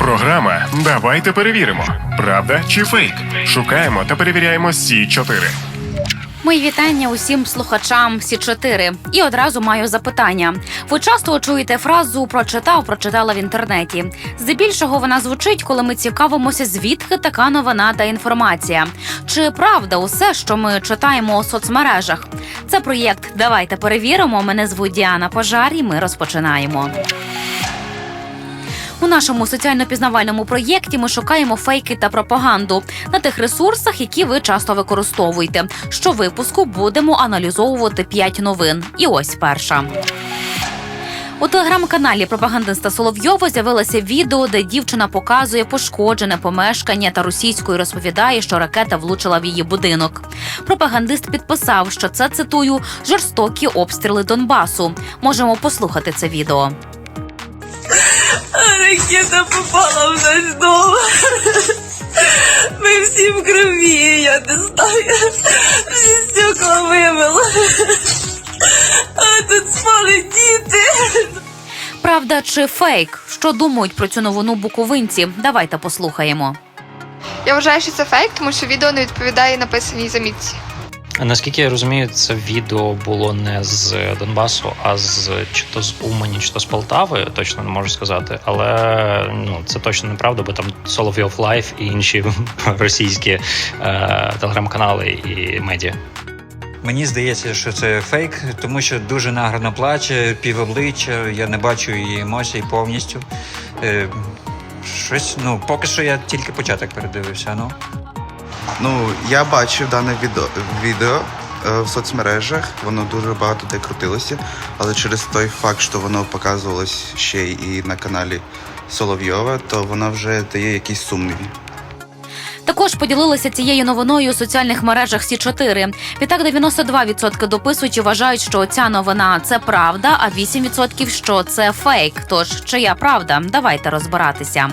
Програма Давайте перевіримо. Правда чи фейк? Шукаємо та перевіряємо Сі 4 Мої вітання усім слухачам Сі 4 І одразу маю запитання. Ви часто чуєте фразу прочитав, прочитала в інтернеті. Здебільшого вона звучить, коли ми цікавимося, звідки така новина та інформація. Чи правда усе, що ми читаємо у соцмережах? Це проєкт Давайте перевіримо. Мене звуть Діана Пожар, і ми розпочинаємо. У нашому соціально-пізнавальному проєкті ми шукаємо фейки та пропаганду на тих ресурсах, які ви часто використовуєте. Щовипуску будемо аналізовувати 5 новин. І ось перша. У телеграм-каналі пропагандиста Соловйова з'явилося відео, де дівчина показує пошкоджене помешкання та російською розповідає, що ракета влучила в її будинок. Пропагандист підписав, що це цитую жорстокі обстріли Донбасу. Можемо послухати це відео. Ракета попала в наш дом. Ми всі в крові, я не знаю. Всі стекла вимило. А тут спали діти. Правда чи фейк? Що думають про цю новину буковинці? Давайте послухаємо. Я вважаю, що це фейк, тому що відео не відповідає написаній замітці. Наскільки я розумію, це відео було не з Донбасу, а з чи то з Умані, чи то з Полтави, точно не можу сказати. Але ну це точно неправда, бо там Соловйов Лайф і інші російські е, телеграм-канали і медіа. Мені здається, що це фейк, тому що дуже награно плаче, півобличчя, я не бачу її емоцій повністю. Е, щось, ну, поки що я тільки початок передивився. Ну. Ну, я бачив дане відео, відео е, в соцмережах, воно дуже багато де крутилося, але через той факт, що воно показувалось ще і на каналі Соловйова, то воно вже дає якісь сумніви. Також поділилися цією новиною у соціальних мережах Сі 4 Відтак 92% дописуючи вважають, що ця новина це правда, а 8% що це фейк. Тож чия правда? Давайте розбиратися.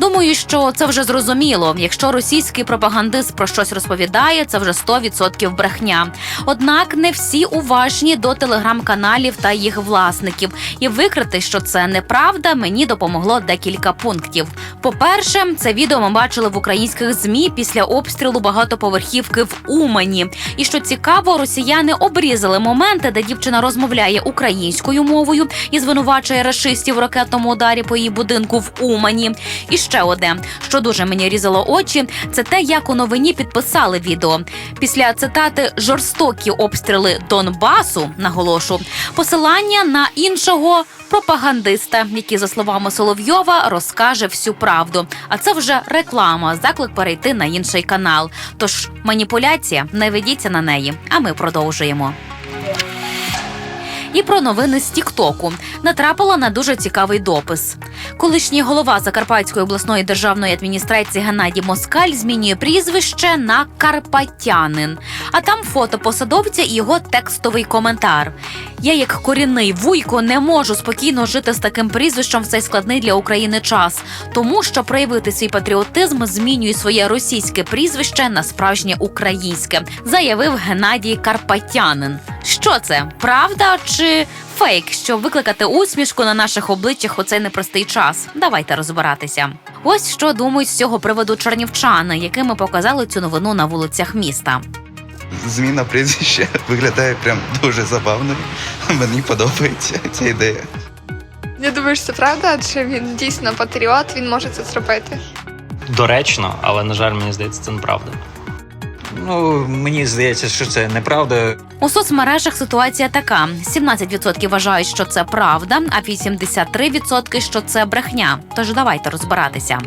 Думаю, що це вже зрозуміло. Якщо російський пропагандист про щось розповідає, це вже 100% брехня. Однак не всі уважні до телеграм-каналів та їх власників. І викрити, що це неправда, мені допомогло декілька пунктів. По-перше, це відео ми бачили в українських змі після обстрілу багатоповерхівки в Умані. І що цікаво, росіяни обрізали моменти, де дівчина розмовляє українською мовою і звинувачує рашистів в ракетному ударі по її будинку в Умані. І ще одне, що дуже мені різало очі, це те, як у новині підписали відео. Після цитати жорстокі обстріли Донбасу, наголошу, посилання на іншого пропагандиста, який, за словами Соловйова, розкаже всю правду. А це вже реклама, заклик перейти на інший канал. Тож маніпуляція, не ведіться на неї. А ми продовжуємо. І про новини з Тіктоку натрапила на дуже цікавий допис. Колишній голова Закарпатської обласної державної адміністрації Геннадій Москаль змінює прізвище на Карпатянин. А там фото посадовця і його текстовий коментар. Я, як корінний вуйко, не можу спокійно жити з таким прізвищем в цей складний для України час, тому що проявити свій патріотизм змінює своє російське прізвище на справжнє українське, заявив Геннадій Карпатянин. Що це правда чи фейк, щоб викликати усмішку на наших обличчях у цей непростий час? Давайте розбиратися. Ось що думають з цього приводу чернівчани, якими показали цю новину на вулицях міста. Зміна прізвища виглядає прям дуже забавно. Мені подобається ця ідея. Я думаю, що це правда, адже він дійсно патріот, він може це зробити. Доречно, але на жаль, мені здається, це неправда. Ну, мені здається, що це неправда. У соцмережах ситуація така: 17% вважають, що це правда, а 83% що це брехня. Тож давайте розбиратися.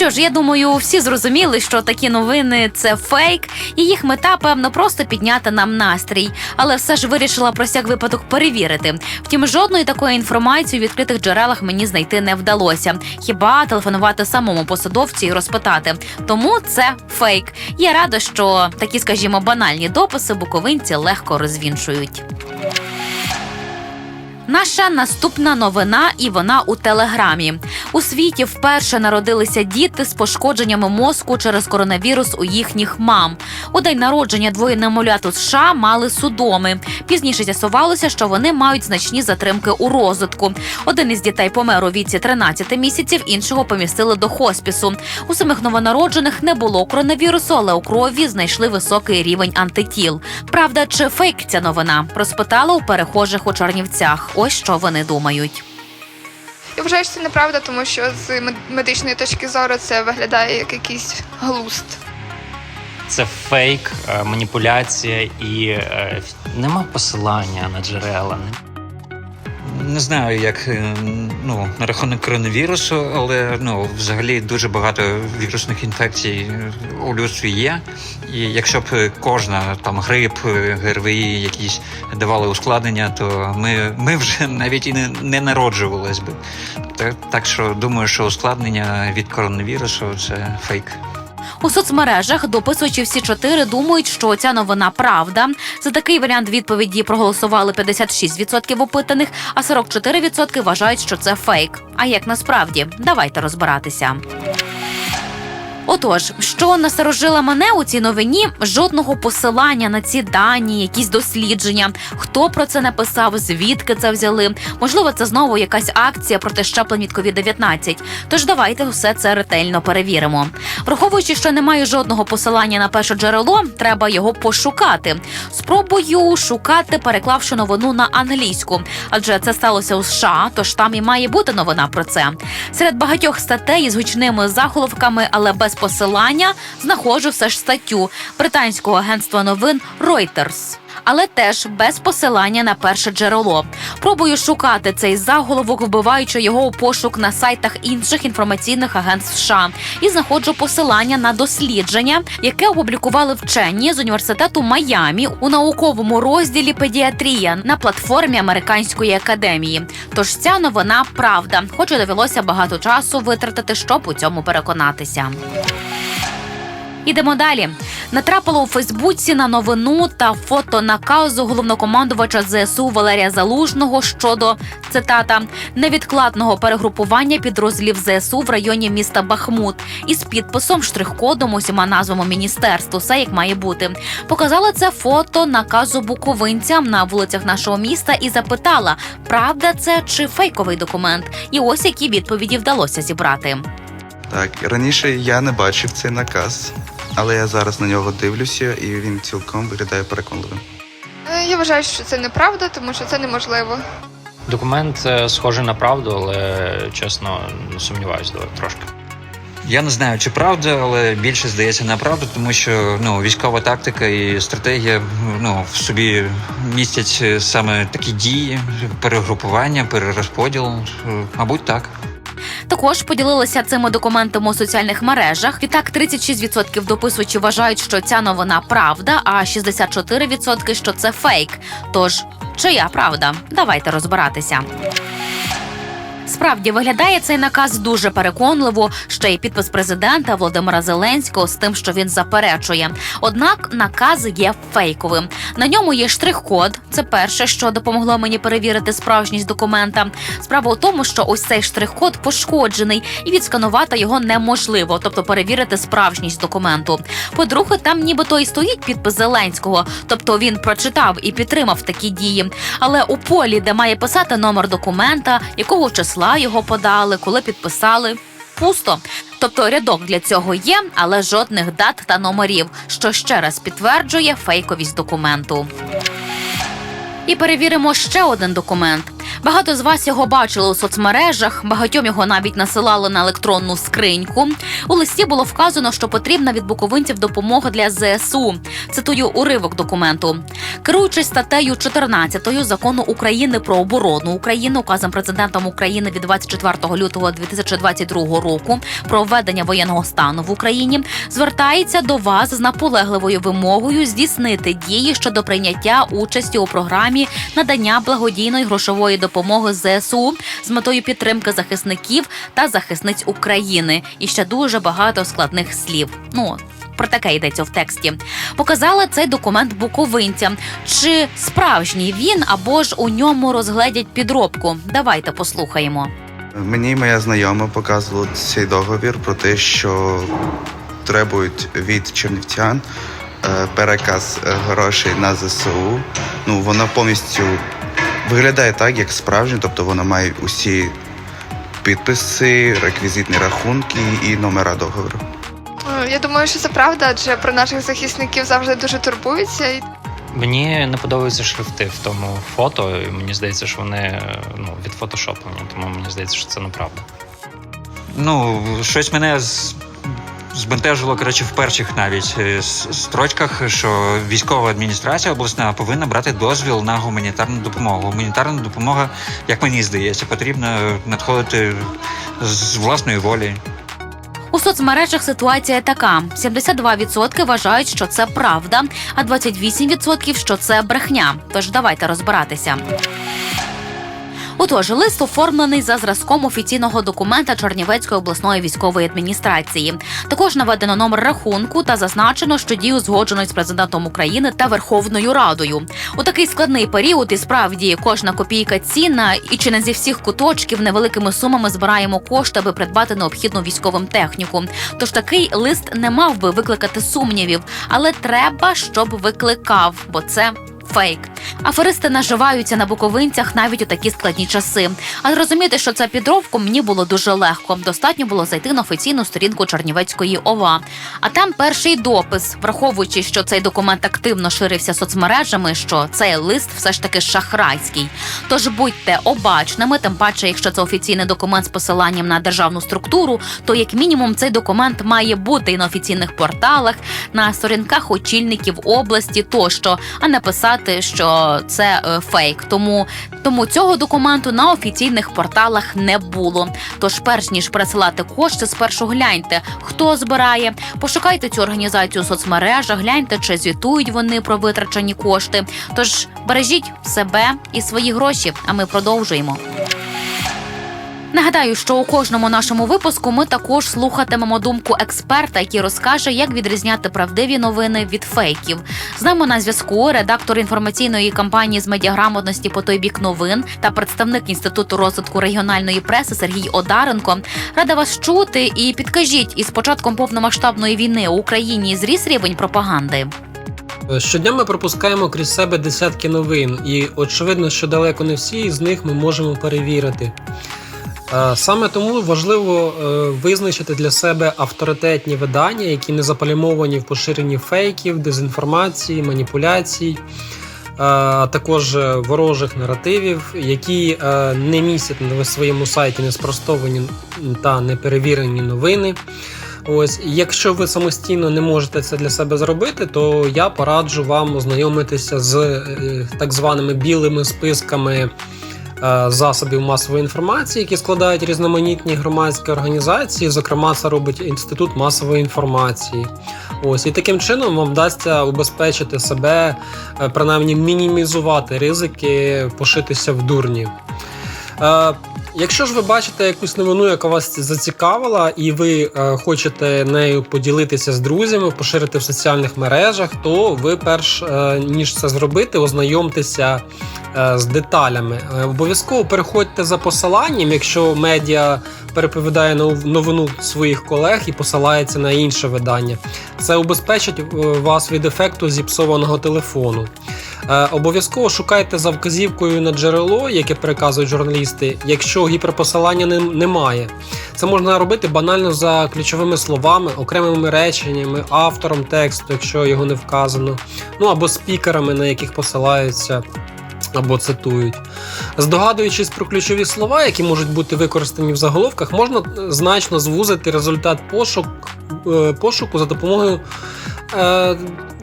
Що ж, я думаю, всі зрозуміли, що такі новини це фейк, і їх мета, певно, просто підняти нам настрій. Але все ж вирішила про всяк випадок перевірити. Втім, жодної такої інформації у відкритих джерелах мені знайти не вдалося. Хіба телефонувати самому посадовцю і розпитати. Тому це фейк. Я рада, що такі, скажімо, банальні дописи буковинці легко розвіншують. Наша наступна новина, і вона у телеграмі. У світі вперше народилися діти з пошкодженнями мозку через коронавірус у їхніх мам. У день народження двоє немовлят у США мали судоми. Пізніше з'ясувалося, що вони мають значні затримки у розвитку. Один із дітей помер у віці 13 місяців, іншого помістили до хоспісу. У самих новонароджених не було коронавірусу, але у крові знайшли високий рівень антитіл. Правда, чи фейк ця новина? Розпитала у перехожих у Чернівцях. Ось що вони думають. Я вважаю, що це неправда, тому що з мед- медичної точки зору це виглядає як якийсь глуст. Це фейк, е, маніпуляція і е, нема посилання на джерела. Не знаю, як е, ну, на рахунок коронавірусу, але ну, взагалі дуже багато вірусних інфекцій е, у людстві є. І якщо б кожна там грип, е, ГРВІ якісь давали ускладнення, то ми, ми вже навіть і не, не народжувались би. Так, так що думаю, що ускладнення від коронавірусу це фейк. У соцмережах дописуючи всі чотири думають, що ця новина правда. За такий варіант відповіді проголосували 56% опитаних, а 44% вважають, що це фейк. А як насправді? Давайте розбиратися. Отож, що насторожила мене у цій новині? Жодного посилання на ці дані, якісь дослідження, хто про це написав, звідки це взяли. Можливо, це знову якась акція проти щеплень від COVID-19. Тож давайте все це ретельно перевіримо. Враховуючи, що немає жодного посилання на перше джерело, треба його пошукати. Спробую шукати, переклавши новину на англійську, адже це сталося у США, тож там і має бути новина про це. Серед багатьох статей із гучними заголовками, але без посилання, знаходжу все ж статтю британського агентства новин Reuters. Але теж без посилання на перше джерело. Пробую шукати цей заголовок, вбиваючи його у пошук на сайтах інших інформаційних агентств США, і знаходжу посилання на дослідження, яке опублікували вчені з університету Майамі у науковому розділі педіатрія на платформі Американської академії. Тож ця новина правда, хоч і довелося багато часу витратити, щоб у цьому переконатися. Ідемо далі. Натрапило у Фейсбуці на новину та фото наказу головнокомандувача ЗСУ Валерія Залужного щодо цитата невідкладного перегрупування підрозділів ЗСУ в районі міста Бахмут із підписом штрих-кодом усіма назвами міністерств. Усе як має бути. Показала це фото наказу буковинцям на вулицях нашого міста і запитала, правда це чи фейковий документ. І ось які відповіді вдалося зібрати. Так, раніше я не бачив цей наказ, але я зараз на нього дивлюся, і він цілком виглядає переконливим. Е, Я вважаю, що це неправда, тому що це неможливо. Документ е, схожий на правду, але чесно сумніваюся трошки. Я не знаю, чи правда, але більше здається на правду, тому що ну, військова тактика і стратегія ну, в собі містять е, саме такі дії, перегрупування, перерозподіл. Мабуть, так. Також поділилися цими документами у соціальних мережах. Відтак 36% дописувачів вважають, що ця новина правда, а 64% що це фейк. Тож, чия правда? Давайте розбиратися. Справді виглядає цей наказ дуже переконливо. Ще й підпис президента Володимира Зеленського з тим, що він заперечує. Однак наказ є фейковим. На ньому є штрих-код. Це перше, що допомогло мені перевірити справжність документа. Справа у тому, що ось цей штрих-код пошкоджений, і відсканувати його неможливо, тобто перевірити справжність документу. По-друге, там нібито і стоїть підпис Зеленського, тобто він прочитав і підтримав такі дії. Але у полі, де має писати номер документа, якого числа його подали, коли підписали. Пусто, тобто рядок для цього є, але жодних дат та номерів, що ще раз підтверджує фейковість документу. І перевіримо ще один документ. Багато з вас його бачили у соцмережах, багатьом його навіть насилали на електронну скриньку. У листі було вказано, що потрібна від буковинців допомога для ЗСУ. Цитую уривок документу. Керуючись статтею 14 закону України про оборону України, указом президентом України від 24 лютого 2022 року про введення воєнного стану в Україні, звертається до вас з наполегливою вимогою здійснити дії щодо прийняття участі у програмі надання благодійної грошової допомоги ЗСУ з метою підтримки захисників та захисниць України. І ще дуже багато складних слів. Ну Про таке йдеться в тексті. Показали цей документ буковинцям. Чи справжній він або ж у ньому розгледять підробку? Давайте послухаємо. Мені моя знайома показувала цей договір про те, що требують від чернівцян е, переказ грошей на ЗСУ. Ну, воно повністю виглядає так, як справжнє, тобто воно має усі підписи, реквізитні рахунки і номера договору. Е, Я думаю, що це правда, адже про наших захисників завжди дуже турбуються. Мені не подобаються шрифти в тому фото, і мені здається, що вони ну, відфотошоплені, тому мені здається, що це неправда. Ну, щось мене з... збентежило, коротше, в перших навіть е, строчках, що військова адміністрація обласна повинна брати дозвіл на гуманітарну допомогу. Гуманітарна допомога, як мені здається, потрібно надходити з власної волі. У соцмережах ситуація така: 72% вважають, що це правда, а 28% що це брехня. Тож давайте розбиратися. Отож, лист оформлений за зразком офіційного документа Чернівецької обласної військової адміністрації. Також наведено номер рахунку та зазначено, що дію узгоджено з президентом України та Верховною Радою. У такий складний період і справді кожна копійка цінна, і чи не зі всіх куточків невеликими сумами збираємо кошти, аби придбати необхідну військовим техніку. Тож такий лист не мав би викликати сумнівів, але треба, щоб викликав, бо це. Фейк аферисти наживаються на буковинцях навіть у такі складні часи. А зрозуміти, що це підробку, мені було дуже легко. Достатньо було зайти на офіційну сторінку Чернівецької ОВА. А там перший допис, враховуючи, що цей документ активно ширився соцмережами, що цей лист все ж таки шахрайський. Тож будьте обачними, тим паче, якщо це офіційний документ з посиланням на державну структуру, то як мінімум цей документ має бути і на офіційних порталах, на сторінках очільників області тощо, а не писати, що це е, фейк. Тому тому цього документу на офіційних порталах не було. Тож, перш ніж пересилати кошти, спершу гляньте, хто збирає. Пошукайте цю організацію у соцмережах, гляньте, чи звітують вони про витрачені кошти. Тож бережіть себе і свої гроші. А ми продовжуємо. Нагадаю, що у кожному нашому випуску ми також слухатимемо думку експерта, який розкаже, як відрізняти правдиві новини від фейків. З нами на зв'язку редактор інформаційної кампанії з медіаграмотності по той бік новин та представник інституту розвитку регіональної преси Сергій Одаренко. Рада вас чути і підкажіть, із початком повномасштабної війни у Україні зріс рівень пропаганди. Щодня ми пропускаємо крізь себе десятки новин, і очевидно, що далеко не всі з них ми можемо перевірити. Е, Саме тому важливо е, визначити для себе авторитетні видання, які не заплямовані в поширенні фейків, дезінформації, маніпуляцій, е, а також ворожих наративів, які не містять на своєму сайті неспростовані та неперевірені новини. Ось, якщо ви самостійно не можете це для себе зробити, то я пораджу вам ознайомитися з так званими білими списками засобів масової інформації, які складають різноманітні громадські організації. Зокрема, це робить інститут масової інформації. Ось і таким чином вам вдасться убезпечити себе, е, принаймні мінімізувати ризики пошитися в дурні. Якщо ж ви бачите якусь новину, яка вас зацікавила, і ви е, хочете нею поділитися з друзями, поширити в соціальних мережах, то ви перш е, ніж це зробити, ознайомтеся е, з деталями. Е, обов'язково переходьте за посиланням, якщо медіа переповідає нов- новину своїх колег і посилається на інше видання. Це убезпечить е, вас від ефекту зіпсованого телефону. Е, Обов'язково шукайте за вказівкою на джерело, яке переказують журналісти, якщо гіперпосилання нем- немає. Це можна робити банально за ключовими словами, окремими реченнями, автором тексту, якщо його не вказано, ну або спікерами, на яких посилаються. Або цитують. Здогадуючись про ключові слова, які можуть бути використані в заголовках, можна е, значно звузити результат пошук, е, пошуку за допомогою е,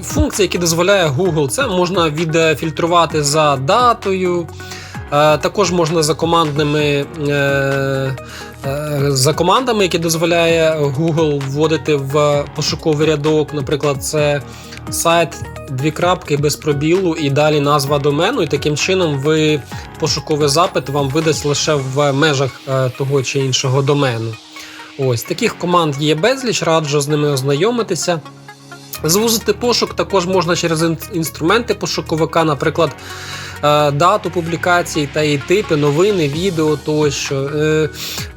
функції, які дозволяє Google. Це можна відфільтрувати за датою. Е, Також можна за командними за командами, які дозволяє Google вводити в пошуковий рядок. Наприклад, це сайт дві крапки без пробілу і далі назва домену. І таким чином ви пошуковий запит вам видасть лише в межах е, того чи іншого домену. Ось таких команд є безліч, раджу з ними ознайомитися. Звузити пошук також можна через інструменти пошуковика, наприклад, дату публікації та її типи, новини, відео тощо. Е,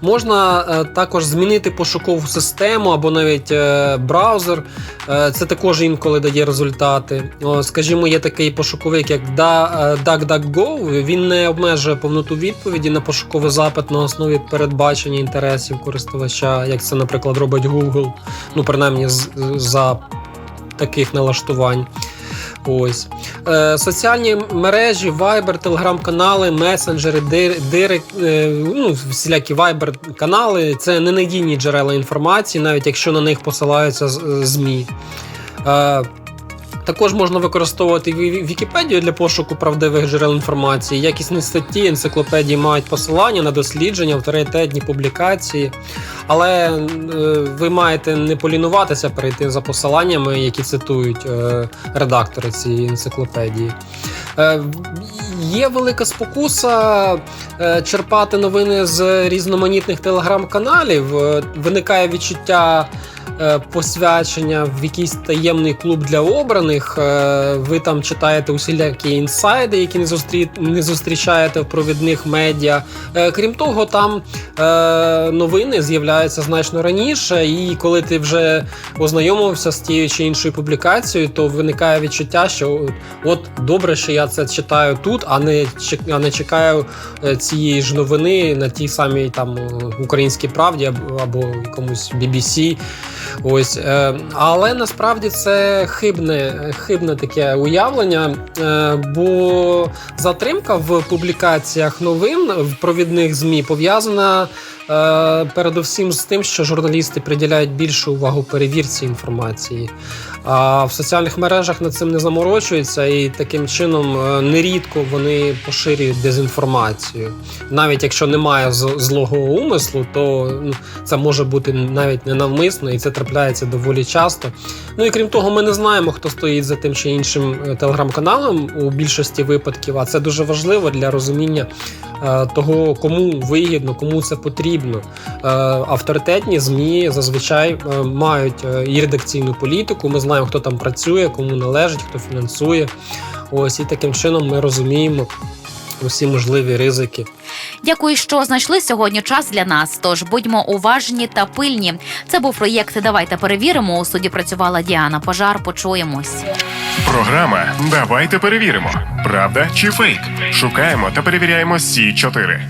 Можна е, також змінити пошукову систему або навіть е, браузер. Е, Це також інколи дає результати. Скажімо, є такий пошуковик, як е, DuckDuckGo. Він не обмежує повноту відповіді на пошуковий запит на основі передбачення інтересів користувача, як це, наприклад, робить Google. Ну, принаймні, за таких налаштувань. Ось. Е, соціальні мережі, Viber, телеграм-канали, месенджери, дир, дирек, е, ну, всілякі Viber канали це ненадійні джерела інформації, навіть якщо на них посилаються ЗМІ. Е, також можна використовувати Ві- Вікіпедію для пошуку правдивих джерел інформації. Якісні статті, енциклопедії мають посилання на дослідження, авторитетні публікації. Але е, ви маєте не полінуватися перейти за посиланнями, які цитують е, редактори цієї енциклопедії. Е, є велика спокуса е, черпати новини з різноманітних телеграм-каналів. Е, виникає відчуття. Е, Посвячення в якийсь таємний клуб для обраних. Е, Ви там читаєте усілякі інсайди, які не зустрі... не зустрічаєте в провідних медіа. Е, Крім того, там новини з'являються значно раніше, і коли ти вже ознайомився з тією чи іншою публікацією, то виникає відчуття, що от добре, що я це читаю тут, а не а не чекаю цієї ж новини на тій самій там українській правді або, якомусь BBC. Ось, е, але насправді це хибне, хибне таке уявлення, е, бо затримка в публікаціях новин в провідних ЗМІ пов'язана передусім з тим, що журналісти приділяють більшу увагу перевірці інформації. А в соціальних мережах над цим не заморочуються, і таким чином е, нерідко вони поширюють дезінформацію. Навіть якщо немає злого умислу, то ну, це може бути навіть ненавмисно, і це трапляється доволі часто. Ну і крім того, ми не знаємо, хто стоїть за тим чи іншим е, телеграм-каналом у більшості випадків. А це дуже важливо для розуміння е, того, кому вигідно, кому це потрібно. Е, авторитетні змі зазвичай е, мають е, і редакційну політику. Ми знаємо, хто там працює, кому належить, хто фінансує. Ось і таким чином ми розуміємо усі можливі ризики. Дякую, що знайшли сьогодні час для нас. Тож будьмо уважні та пильні. Це був проєкт Давайте перевіримо. У суді працювала Діана Пожар. Почуємось. Програма Давайте перевіримо. Правда чи фейк? Шукаємо та перевіряємо Сі 4